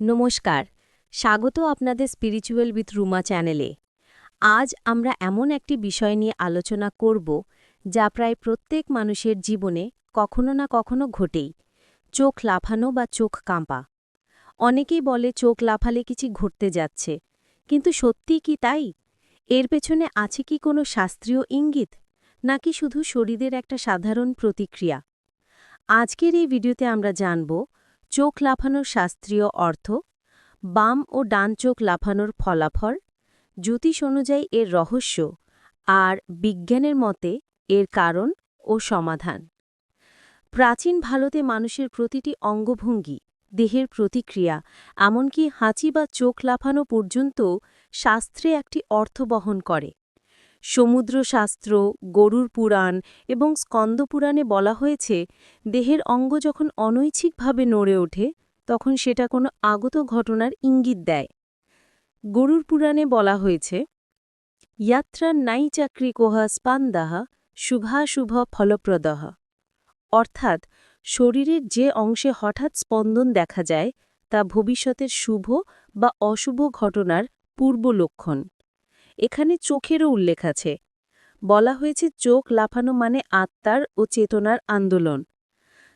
নমস্কার, স্বাগত আপনাদের স্পিরিচুয়াল উইথ রুমা চ্যানেলে আজ আমরা এমন একটি বিষয় নিয়ে আলোচনা করব, যা প্রায় প্রত্যেক মানুষের জীবনে কখনো না কখনো ঘটেই, চোখ লাফানো বা চোখ কাঁপা। অনেকেই বলে চোখ লাফালে কিছু ঘটতে যাচ্ছে, কিন্তু সত্যি কি তাই? এর পেছনে আছে কি কোনো শাস্ত্রীয় ইঙ্গিত, নাকি শুধু শরীরের একটা সাধারণ প্রতিক্রিয়া? আজকের এই ভিডিওতে আমরা জানব চোখ লাফানোর শাস্ত্রীয় অর্থ, বাম ও ডান চোখ লাফানোর ফলাফল, জ্যোতিষ অনুযায়ী এর রহস্য আর বিজ্ঞানের মতে এর কারণ ও সমাধান। প্রাচীন ভারতে মানুষের প্রতিটি অঙ্গভঙ্গি, দেহের প্রতিক্রিয়া, এমনকি হাঁচি বা চোখ লাফানো পর্যন্ত শাস্ত্রে একটি অর্থ বহন করে। সমুদ্রশাস্ত্র, গরুর পুরাণ এবং স্কন্দপুরাণে বলা হয়েছে, দেহের অঙ্গ যখন অনৈচ্ছিকভাবে নড়ে ওঠে, তখন সেটা কোনো আগত ঘটনার ইঙ্গিত দেয়। গরুর পুরাণে বলা হয়েছে, ইয়াত্রা নাই চাকরি কোহা স্পান্দাহা শুভাশুভ ফলপ্রদহ। অর্থাৎ, শরীরের যে অংশে হঠাৎ স্পন্দন দেখা যায়, তা ভবিষ্যতের শুভ বা অশুভ ঘটনার পূর্ব লক্ষণ এখানে চোখেরও উল্লেখ আছে। বলা হয়েছে চোখ লাফানো মানে আত্মার ও চেতনার আন্দোলন।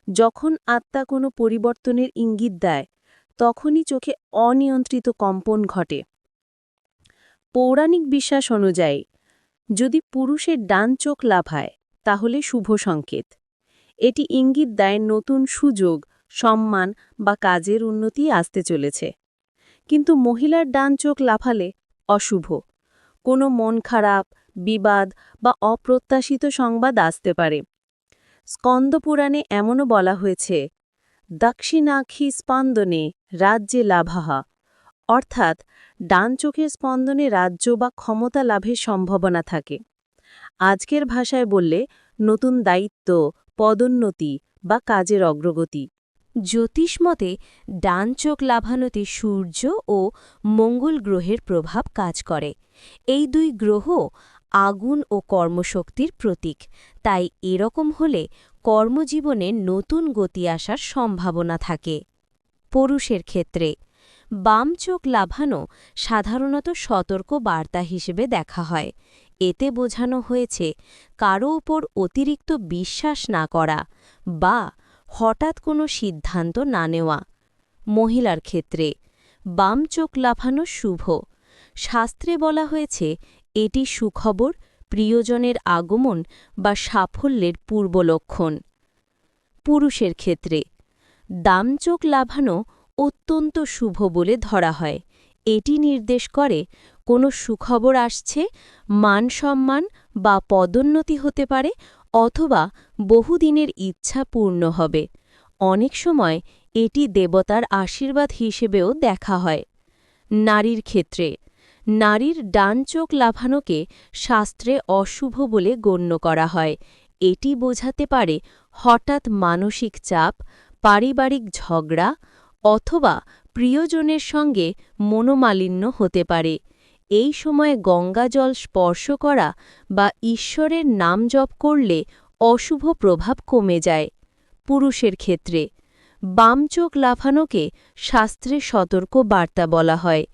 যখন আত্মা কোনো পরিবর্তনের ইঙ্গিত দেয়, তখনই চোখে অনিয়ন্ত্রিত কম্পন ঘটে। পৌরাণিক বিশ্বাস অনুযায়ী, যদি পুরুষের ডান চোখ লাফায়, তাহলে শুভ সংকেত। এটি ইঙ্গিত দেয় নতুন সুযোগ, সম্মান বা কাজের উন্নতি আসতে চলেছে। কিন্তু মহিলার ডান চোখ লাফালে অশুভ। কোনো মন খারাপ, বিবাদ বা অপ্রত্যাশিত সংবাদ আসতে পারে। স্কন্দপুরাণে এমনও বলা হয়েছে দক্ষিণাক্ষী স্পন্দনে রাজ্যে লাভাহা। অর্থাৎ, ডান চোখের স্পন্দনে রাজ্য বা ক্ষমতা লাভের সম্ভাবনা থাকে। আজকের ভাষায় বললে, নতুন দায়িত্ব, পদোন্নতি বা কাজের অগ্রগতি। জ্যোতিষমতে ডান চোখ লাভানোতে সূর্য ও মঙ্গল গ্রহের প্রভাব কাজ করে। এই দুই গ্রহ আগুন ও কর্মশক্তির প্রতীক। তাই এরকম হলে কর্মজীবনে নতুন গতি আসার সম্ভাবনা থাকে। পুরুষের ক্ষেত্রে, বাম চোখ লাভানো সাধারণত সতর্ক বার্তা হিসেবে দেখা হয়। এতে বোঝানো হয়েছে, কারও উপর অতিরিক্ত বিশ্বাস না করা বা হঠাৎ কোনো সিদ্ধান্ত না নেওয়া। মহিলার ক্ষেত্রে, বাম চোখ লাফানো শুভ। শাস্ত্রে বলা হয়েছে, এটি সুখবর, প্রিয়জনের আগমন বা সাফল্যের পূর্বলক্ষণ। পুরুষের ক্ষেত্রে দাম চোখ লাভানো অত্যন্ত শুভ বলে ধরা হয়। এটি নির্দেশ করে, কোনো সুখবর আসছে, মান সম্মান বা পদোন্নতি হতে পারে অথবা বহুদিনের ইচ্ছা পূর্ণ হবে। অনেক সময় এটি দেবতার আশীর্বাদ হিসেবেও দেখা হয়। নারীর ক্ষেত্রে, নারীর ডান চোখ লাফানোকে শাস্ত্রে অশুভ বলে গণ্য করা হয়। এটি বোঝাতে পারে হঠাৎ মানসিক চাপ, পারিবারিক ঝগড়া অথবা প্রিয়জনের সঙ্গে মনোমালিন্য হতে পারে। এই সময় গঙ্গাজল স্পর্শ করা বা ঈশ্বরের নাম জপ করলে অশুভ প্রভাব কমে যায় পুরুষের ক্ষেত্রে। বাম চোখ লাফানোকে শাস্ত্রে সতর্ক বার্তা বলা হয়।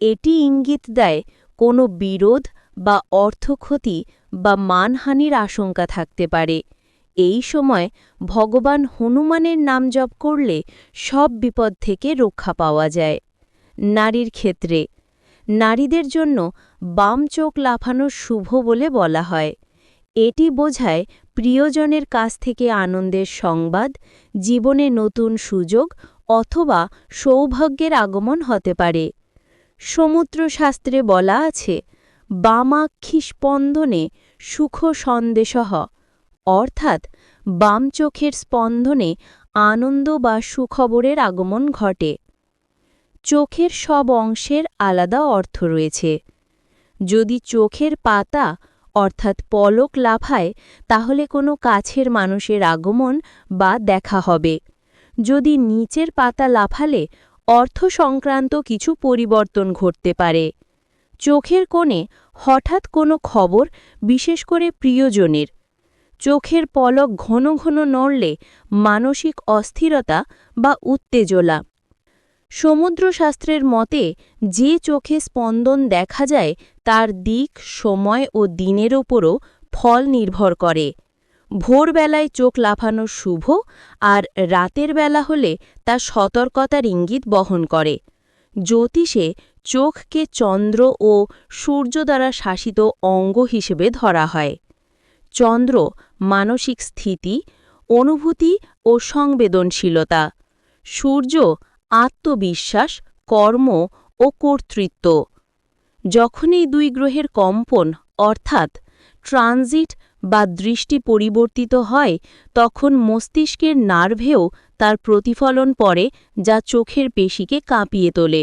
এটি ইঙ্গিত দেয় কোনো বিরোধ বা অর্থক্ষতি বা মানহানির আশঙ্কা থাকতে পারে। এই সময় ভগবান হনুমানের নাম জপ করলে সব বিপদ থেকে রক্ষা পাওয়া যায়। নারীর ক্ষেত্রে নারীদের জন্য বাম চোখ লাফানো শুভ বলে বলা হয়। এটি বোঝায় প্রিয়জনের কাছ থেকে আনন্দের সংবাদ, জীবনে নতুন সুযোগ অথবা সৌভাগ্যের আগমন হতে পারে। সমুদ্রশাস্ত্রে বলা আছে বামাক্ষী স্পন্দনে সুখ সন্দেশহ অর্থাৎ বাম চোখের স্পন্দনে আনন্দ বা সুখবরের আগমন ঘটে। চোখের সব অংশের আলাদা অর্থ রয়েছে। যদি চোখের পাতা, অর্থাৎ পলক লাফায়, তাহলে কোনো কাছের মানুষের আগমন বা দেখা হবে। যদি নিচের পাতা লাফালে, অর্থ সংক্রান্ত কিছু পরিবর্তন ঘটতে পারে। চোখের কোণে হঠাৎ কোনো খবর, বিশেষ করে প্রিয়জনের। চোখের পলক ঘন ঘন নড়লে মানসিক অস্থিরতা বা উত্তেজনা। সমুদ্রশাস্ত্রের মতে, যে চোখে স্পন্দন দেখা যায়, তার দিক, সময় ও দিনের ওপরও ফল নির্ভর করে। ভোরবেলায় চোখ লাফানো শুভ, আর রাতের বেলা হলে তা সতর্কতার ইঙ্গিত বহন করে। জ্যোতিষে চোখকে চন্দ্র ও সূর্য দ্বারা শাসিত অঙ্গ হিসেবে ধরা হয়। চন্দ্র, মানসিক স্থিতি, অনুভূতি ও সংবেদনশীলতা। সূর্য আত্মবিশ্বাস, কর্ম ও কর্তৃত্ব। যখন এই দুই গ্রহের কম্পন, অর্থাৎ ট্রানজিট বা দৃষ্টি পরিবর্তিত হয়, তখন মস্তিষ্কের নার্ভেও তার প্রতিফলন পড়ে, যা চোখের পেশিকে কাঁপিয়ে তোলে।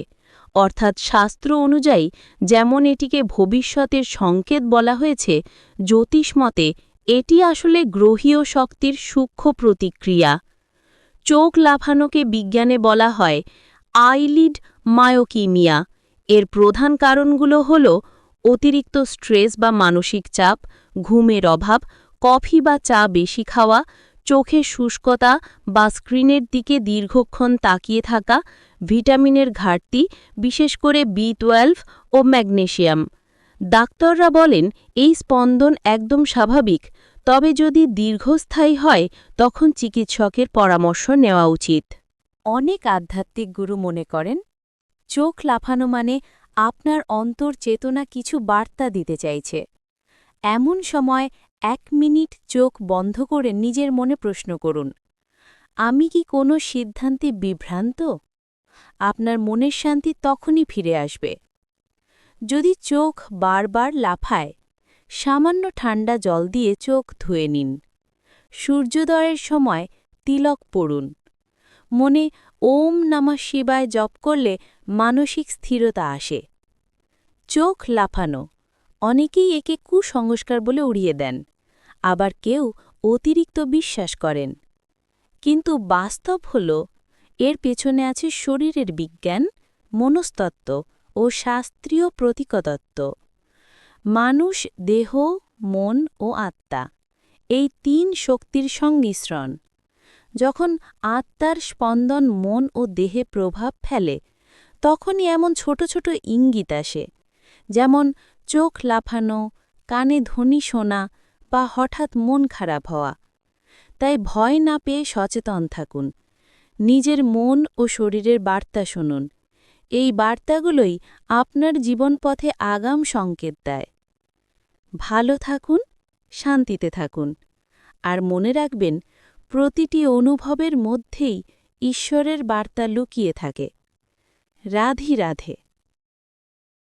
অর্থাৎ শাস্ত্র অনুযায়ী, যেমন এটিকে ভবিষ্যতের সংকেত বলা হয়েছে জ্যোতিষমতে এটি আসলে গ্রহীয় শক্তির সূক্ষ্ম প্রতিক্রিয়া। চোখ লাফানোকে বিজ্ঞানে বলা হয় আইলিড মায়োকিমিয়া। এর প্রধান কারণগুলো হল অতিরিক্ত স্ট্রেস বা মানসিক চাপ, ঘুমের অভাব, কফি বা চা বেশি খাওয়া, চোখে শুষ্কতা বা স্ক্রিনের দিকে দীর্ঘক্ষণ তাকিয়ে থাকা, ভিটামিনের ঘাটতি, বিশেষ করে বি টুয়েলভ ও ম্যাগনেশিয়াম ডাক্তাররা বলেন, এই স্পন্দন একদম স্বাভাবিক। তবে যদি দীর্ঘস্থায়ী হয়, তখন চিকিৎসকের পরামর্শ নেওয়া উচিত। অনেক আধ্যাত্মিক গুরু মনে করেন, চোখ লাফানো মানে আপনার অন্তর চেতনা কিছু বার্তা দিতে চাইছে। এমন সময় এক মিনিট চোখ বন্ধ করে নিজের মনে প্রশ্ন করুন, আমি কি কোনো সিদ্ধান্তে বিভ্রান্ত? আপনার মনের শান্তি তখনই ফিরে আসবে। যদি চোখ বারবার লাফায় সামান্য ঠান্ডা জল দিয়ে চোখ ধুয়ে নিন। সূর্যোদয়ের সময় তিলক পড়ুন। মনে ওম নামা শিবায় জপ করলে মানসিক স্থিরতা আসে। চোখ লাফানো, অনেকেই একে কুসংস্কার বলে উড়িয়ে দেন, আবার কেউ অতিরিক্ত বিশ্বাস করেন। কিন্তু বাস্তব হল, এর পেছনে আছে শরীরের বিজ্ঞান, মনস্তত্ত্ব ও শাস্ত্রীয় প্রতীকতত্ত্ব। মানুষ, দেহ, মন ও আত্মা। এই তিন শক্তির সংমিশ্রণ। যখন আত্মার স্পন্দন মন ও দেহে প্রভাব ফেলে, তখনই এমন ছোট ছোট ইঙ্গিত আসে। যেমন, চোখ লাফানো, কানে ধ্বনি শোনা বা হঠাৎ মন খারাপ হওয়া। তাই ভয় না পেয়ে সচেতন থাকুন। নিজের মন ও শরীরের বার্তা শুনুন। এই বার্তাগুলোই আপনার জীবনপথে আগাম সংকেত দেয়। ভালো থাকুন, শান্তিতে থাকুন। আর মনে রাখবেন, প্রতিটি অনুভবের মধ্যেই ঈশ্বরের বার্তা লুকিয়ে থাকে। রাধি রাধে।